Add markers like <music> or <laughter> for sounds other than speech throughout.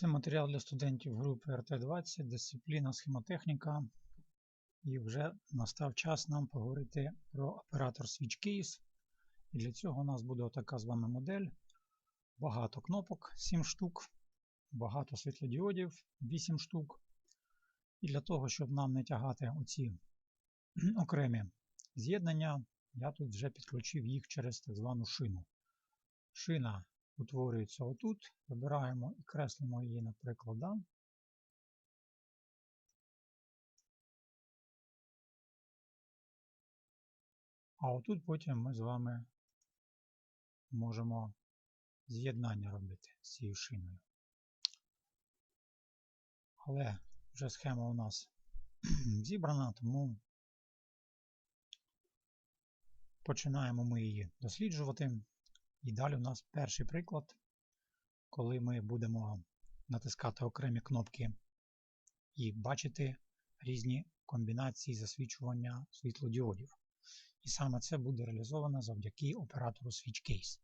Це матеріал для студентів групи РТ-20, дисципліна схемотехніка. І вже настав час нам поговорити про оператор Switch Case. І для цього у нас буде така з вами модель. Багато кнопок 7 штук, багато світлодіодів 8 штук. І для того, щоб нам не тягати оці <clears throat> окремі з'єднання, я тут вже підключив їх через так звану шину. Шина утворюється отут. Вибираємо і креслимо її, наприклад. Да? А отут потім ми з вами можемо з'єднання робити з цією шиною. Але вже схема у нас <clears throat> зібрана, тому починаємо ми її досліджувати. І далі у нас перший приклад, коли ми будемо натискати окремі кнопки і бачити різні комбінації засвічування світлодіодів. І саме це буде реалізовано завдяки оператору SwitchCase.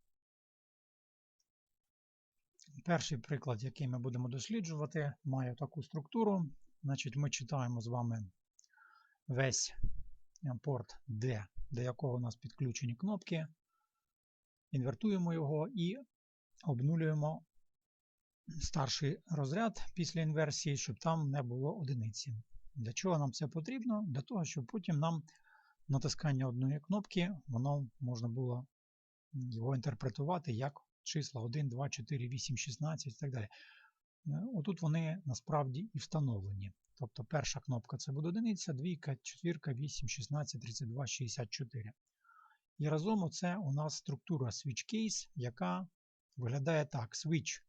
Перший приклад, який ми будемо досліджувати, має таку структуру. Значить, Ми читаємо з вами весь порт D, до якого у нас підключені кнопки інвертуємо його і обнулюємо старший розряд після інверсії, щоб там не було одиниці. Для чого нам це потрібно? Для того, щоб потім нам натискання одної кнопки, воно можна було його інтерпретувати як числа 1, 2, 4, 8, 16 і так далі. Отут вони насправді і встановлені. Тобто перша кнопка це буде одиниця, двійка, четвірка, 8, 16, 32, 64. І разом оце у нас структура switch case, яка виглядає так: switch.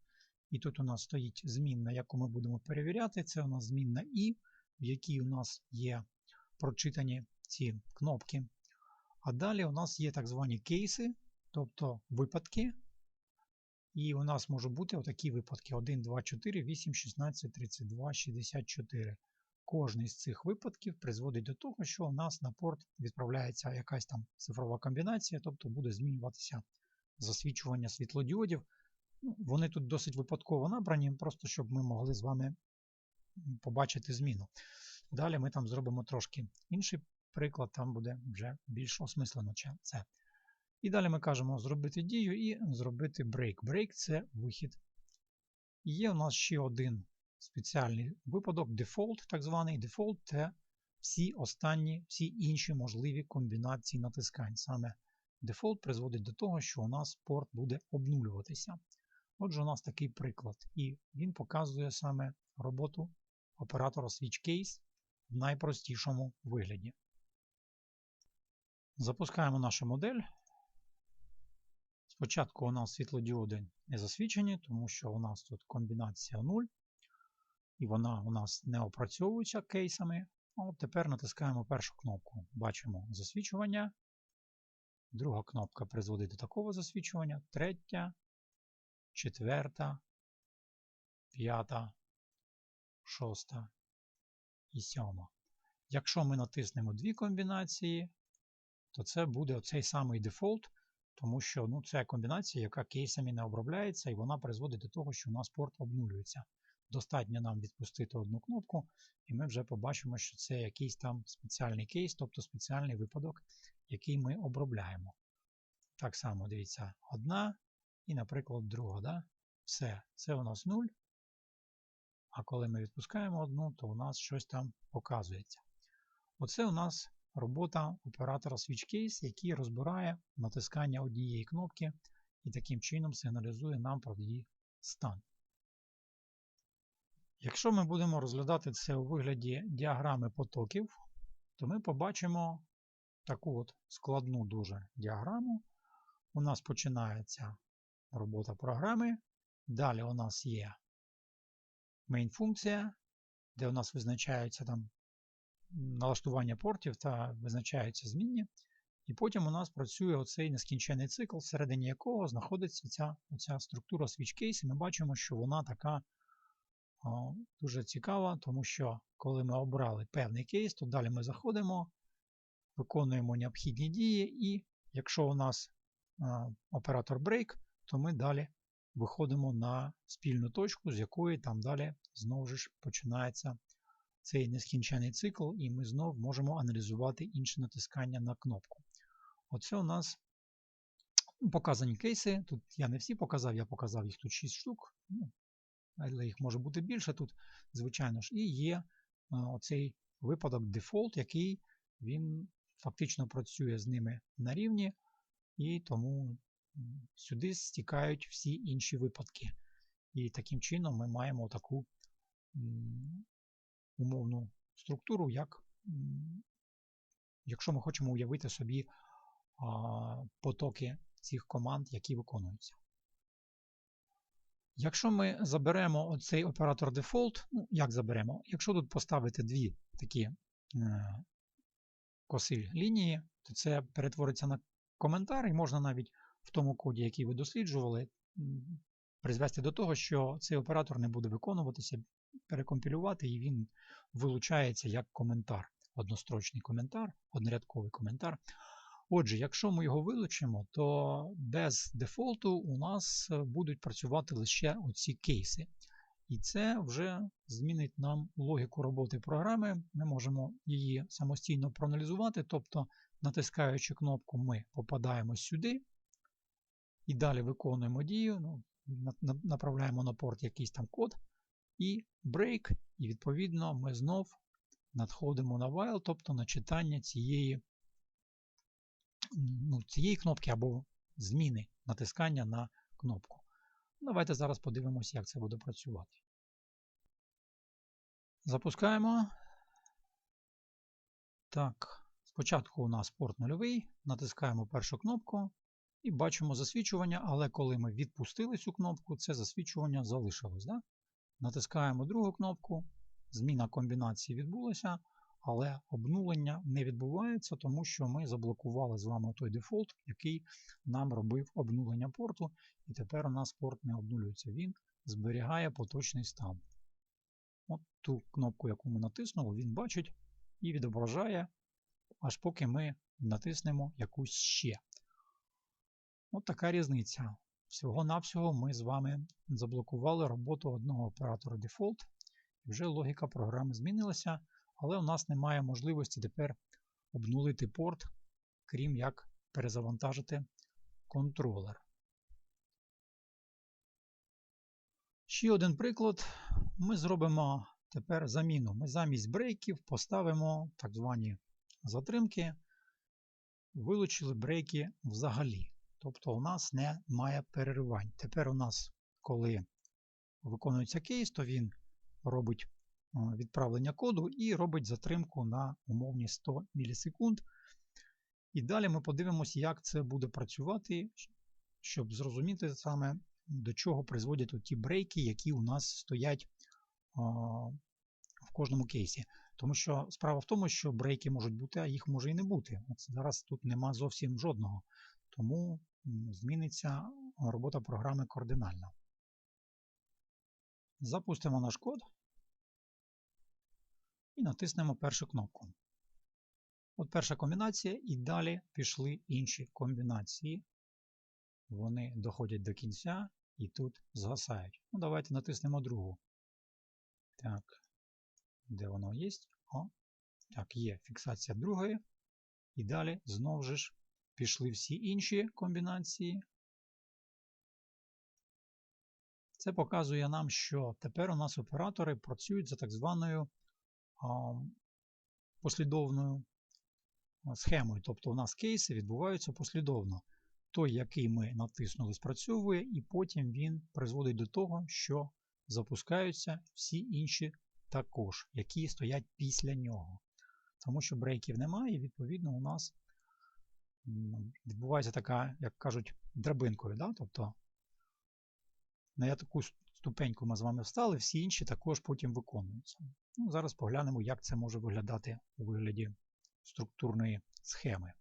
І тут у нас стоїть змінна, яку ми будемо перевіряти. Це у нас змінна І, в якій у нас є прочитані ці кнопки. А далі у нас є так звані кейси, тобто випадки. І у нас можуть бути отакі випадки: 1, 2, 4, 8, 16, 32, 64. Кожний з цих випадків призводить до того, що у нас на порт відправляється якась там цифрова комбінація, тобто буде змінюватися засвічування світлодіодів. Ну, Вони тут досить випадково набрані, просто щоб ми могли з вами побачити зміну. Далі ми там зробимо трошки інший приклад, там буде вже більш осмислено це. І далі ми кажемо зробити дію і зробити брейк. Брейк це вихід. Є у нас ще один спеціальний випадок, дефолт, так званий дефолт це всі останні, всі інші можливі комбінації натискань. Саме дефолт призводить до того, що у нас порт буде обнулюватися. Отже, у нас такий приклад, і він показує саме роботу оператора SwitchCase в найпростішому вигляді. Запускаємо нашу модель. Спочатку у нас світлодіоди не засвічені, тому що у нас тут комбінація 0 і вона у нас не опрацьовується кейсами. От Тепер натискаємо першу кнопку. Бачимо засвічування. Друга кнопка призводить до такого засвічування. Третя, четверта, п'ята, шоста і сьома. Якщо ми натиснемо дві комбінації, то це буде оцей самий дефолт, тому що ну, це комбінація, яка кейсами не обробляється, і вона призводить до того, що у нас порт обнулюється. Достатньо нам відпустити одну кнопку, і ми вже побачимо, що це якийсь там спеціальний кейс, тобто спеціальний випадок, який ми обробляємо. Так само, дивіться, одна і, наприклад, друга. Да? Все, це у нас 0. А коли ми відпускаємо одну, то у нас щось там показується. Оце у нас робота оператора SwitchCase, який розбирає натискання однієї кнопки і таким чином сигналізує нам про її стан. Якщо ми будемо розглядати це у вигляді діаграми потоків, то ми побачимо таку от складну дуже діаграму. У нас починається робота програми. Далі у нас є main функція, де у нас визначаються там налаштування портів та визначаються змінні. І потім у нас працює оцей нескінчений цикл, всередині якого знаходиться ця, оця структура switch case, і ми бачимо, що вона така дуже цікава, тому що коли ми обрали певний кейс, то далі ми заходимо, виконуємо необхідні дії, і якщо у нас оператор break, то ми далі виходимо на спільну точку, з якої там далі знову ж починається цей нескінчений цикл, і ми знову можемо аналізувати інше натискання на кнопку. Оце у нас показані кейси. Тут я не всі показав, я показав їх тут 6 штук, ну, але їх може бути більше тут, звичайно ж, і є оцей випадок дефолт, який він фактично працює з ними на рівні, і тому сюди стікають всі інші випадки. І таким чином ми маємо таку умовну структуру, як якщо ми хочемо уявити собі потоки цих команд, які виконуються. Якщо ми заберемо оцей оператор дефолт, ну, як заберемо? Якщо тут поставити дві такі е, коси лінії, то це перетвориться на коментар, і можна навіть в тому коді, який ви досліджували, призвести до того, що цей оператор не буде виконуватися, перекомпілювати, і він вилучається як коментар, однострочний коментар, однорядковий коментар. Отже, якщо ми його вилучимо, то без дефолту у нас будуть працювати лише оці кейси. І це вже змінить нам логіку роботи програми. Ми можемо її самостійно проаналізувати, тобто, натискаючи кнопку, ми попадаємо сюди і далі виконуємо дію, ну, направляємо на порт якийсь там код, і break, і відповідно ми знов надходимо на while, тобто на читання цієї ну, цієї кнопки або зміни натискання на кнопку. Давайте зараз подивимося, як це буде працювати. Запускаємо. Так, спочатку у нас порт нульовий, натискаємо першу кнопку і бачимо засвічування, але коли ми відпустили цю кнопку, це засвічування залишилось. Да? Натискаємо другу кнопку, зміна комбінації відбулася, але обнулення не відбувається, тому що ми заблокували з вами той дефолт, який нам робив обнулення порту, і тепер у нас порт не обнулюється. Він зберігає поточний стан. От ту кнопку, яку ми натиснули, він бачить і відображає, аж поки ми натиснемо якусь ще. От така різниця. Всього-навсього ми з вами заблокували роботу одного оператора Default, і вже логіка програми змінилася, але у нас немає можливості тепер обнулити порт, крім як перезавантажити контролер. Ще один приклад. Ми зробимо тепер заміну. Ми замість брейків поставимо так звані затримки, вилучили брейки взагалі. Тобто у нас немає переривань. Тепер у нас, коли виконується кейс, то він робить відправлення коду і робить затримку на умовні 100 мілісекунд. І далі ми подивимося, як це буде працювати, щоб зрозуміти саме, до чого призводять ті брейки, які у нас стоять в кожному кейсі. Тому що справа в тому, що брейки можуть бути, а їх може і не бути. От Зараз тут нема зовсім жодного. Тому зміниться робота програми кардинально. Запустимо наш код і натиснемо першу кнопку. От перша комбінація, і далі пішли інші комбінації. Вони доходять до кінця і тут згасають. Ну, Давайте натиснемо другу. Так, де воно є? О, так, є фіксація другої. І далі знову ж пішли всі інші комбінації. Це показує нам, що тепер у нас оператори працюють за так званою послідовною схемою. Тобто у нас кейси відбуваються послідовно. Той, який ми натиснули, спрацьовує, і потім він призводить до того, що запускаються всі інші також, які стоять після нього. Тому що брейків немає, і відповідно у нас відбувається така, як кажуть, драбинкою. Да? Тобто на таку ступеньку ми з вами встали, всі інші також потім виконуються. Ну, Зараз поглянемо, як це може виглядати у вигляді структурної схеми.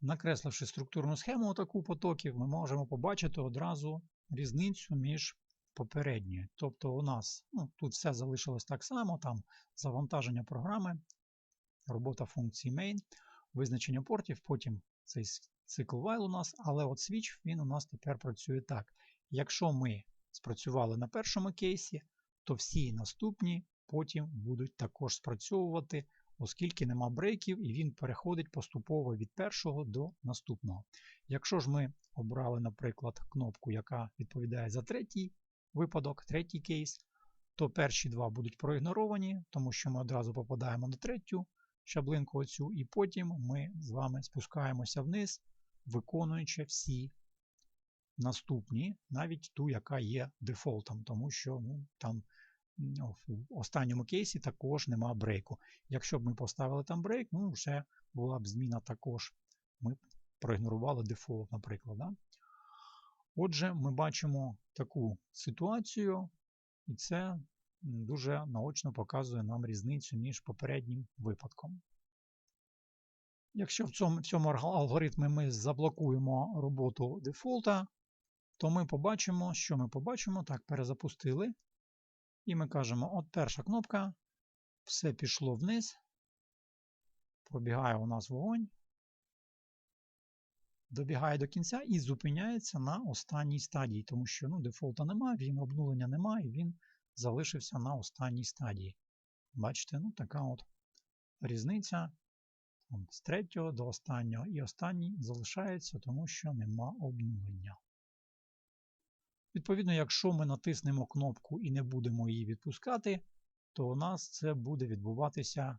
Накресливши структурну схему таку потоків, ми можемо побачити одразу різницю між попередньою. Тобто у нас ну, тут все залишилось так само, там завантаження програми, робота функції main визначення портів, потім цей цикл while у нас, але от switch він у нас тепер працює так. Якщо ми спрацювали на першому кейсі, то всі наступні потім будуть також спрацьовувати, оскільки нема брейків, і він переходить поступово від першого до наступного. Якщо ж ми обрали, наприклад, кнопку, яка відповідає за третій випадок, третій кейс, то перші два будуть проігноровані, тому що ми одразу попадаємо на третю щаблинку оцю, і потім ми з вами спускаємося вниз, виконуючи всі наступні, навіть ту, яка є дефолтом, тому що ну, там в останньому кейсі також нема брейку. Якщо б ми поставили там брейк, ну вже була б зміна також. Ми проігнорували дефолт, наприклад. Да? Отже, ми бачимо таку ситуацію, і це дуже наочно показує нам різницю між попереднім випадком. Якщо в цьому в цьому алгоритмі ми заблокуємо роботу дефолта, то ми побачимо, що ми побачимо. Так, перезапустили. І ми кажемо: от перша кнопка, все пішло вниз. Пробігає у нас вогонь. Добігає до кінця і зупиняється на останній стадії, тому що ну, дефолта немає, він обнулення немає, і він залишився на останній стадії. Бачите, ну така от різниця з третього до останнього. І останній залишається, тому що нема обнулення. Відповідно, якщо ми натиснемо кнопку і не будемо її відпускати, то у нас це буде відбуватися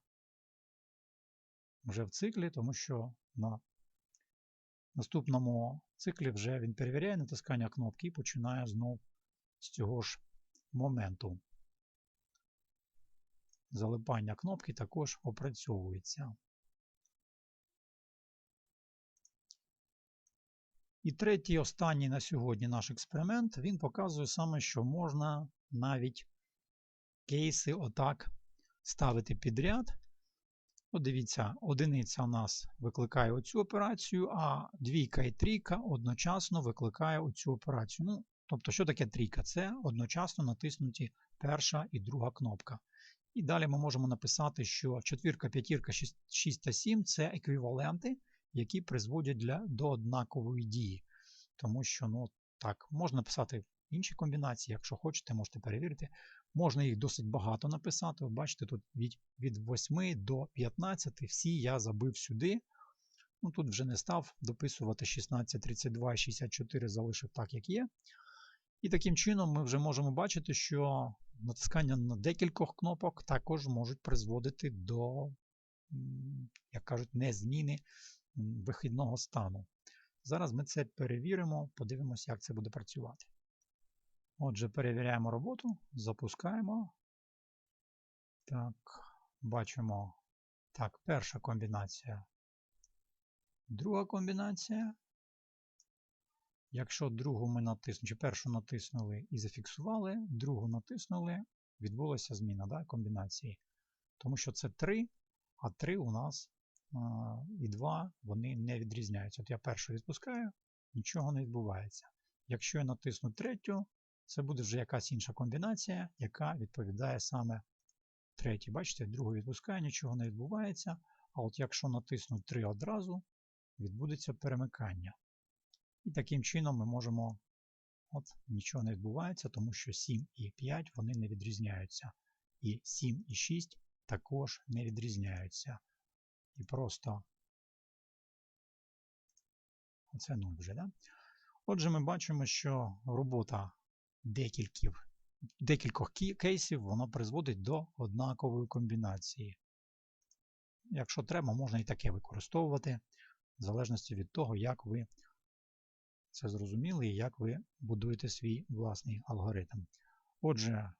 вже в циклі, тому що на наступному циклі вже він перевіряє натискання кнопки і починає знову з цього ж моменту. Залипання кнопки також опрацьовується. І третій, останній на сьогодні наш експеримент, він показує саме, що можна навіть кейси отак ставити підряд. От дивіться, одиниця у нас викликає оцю операцію, а двійка і трійка одночасно викликає оцю операцію. Ну, Тобто, що таке трійка? Це одночасно натиснуті перша і друга кнопка. І далі ми можемо написати, що четвірка, п'ятірка, 6 та 7 це еквіваленти які призводять для, до однакової дії. Тому що, ну, так, можна написати інші комбінації, якщо хочете, можете перевірити. Можна їх досить багато написати. От бачите, тут від від 8 до 15 всі я забив сюди. Ну, Тут вже не став дописувати 16, 32 і 64, залишив так, як є. І таким чином ми вже можемо бачити, що натискання на декількох кнопок також можуть призводити до, як кажуть, не зміни вихідного стану. Зараз ми це перевіримо, подивимося, як це буде працювати. Отже, перевіряємо роботу, запускаємо. Так, бачимо. Так, перша комбінація. Друга комбінація. Якщо другу ми натиснули, чи першу натиснули і зафіксували, другу натиснули, відбулася зміна да, комбінації. Тому що це 3, а 3 у нас і 2 вони не відрізняються. От я першу відпускаю, нічого не відбувається. Якщо я натисну третю, це буде вже якась інша комбінація, яка відповідає саме третій. Бачите, другу відпускаю, нічого не відбувається. А от якщо натисну 3 одразу, відбудеться перемикання. І таким чином ми можемо. От Нічого не відбувається, тому що 7 і 5 вони не відрізняються. І 7 і 6 також не відрізняються і просто оце 0 вже. Да? Отже, ми бачимо, що робота декільків, декількох кейсів вона призводить до однакової комбінації. Якщо треба, можна і таке використовувати, в залежності від того, як ви це зрозуміли і як ви будуєте свій власний алгоритм. Отже,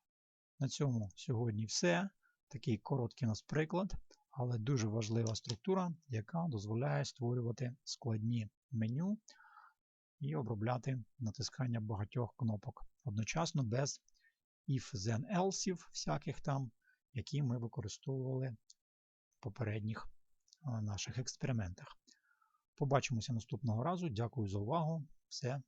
на цьому сьогодні все. Такий короткий у нас приклад але дуже важлива структура, яка дозволяє створювати складні меню і обробляти натискання багатьох кнопок. Одночасно без if then else всяких там, які ми використовували в попередніх наших експериментах. Побачимося наступного разу. Дякую за увагу. Все.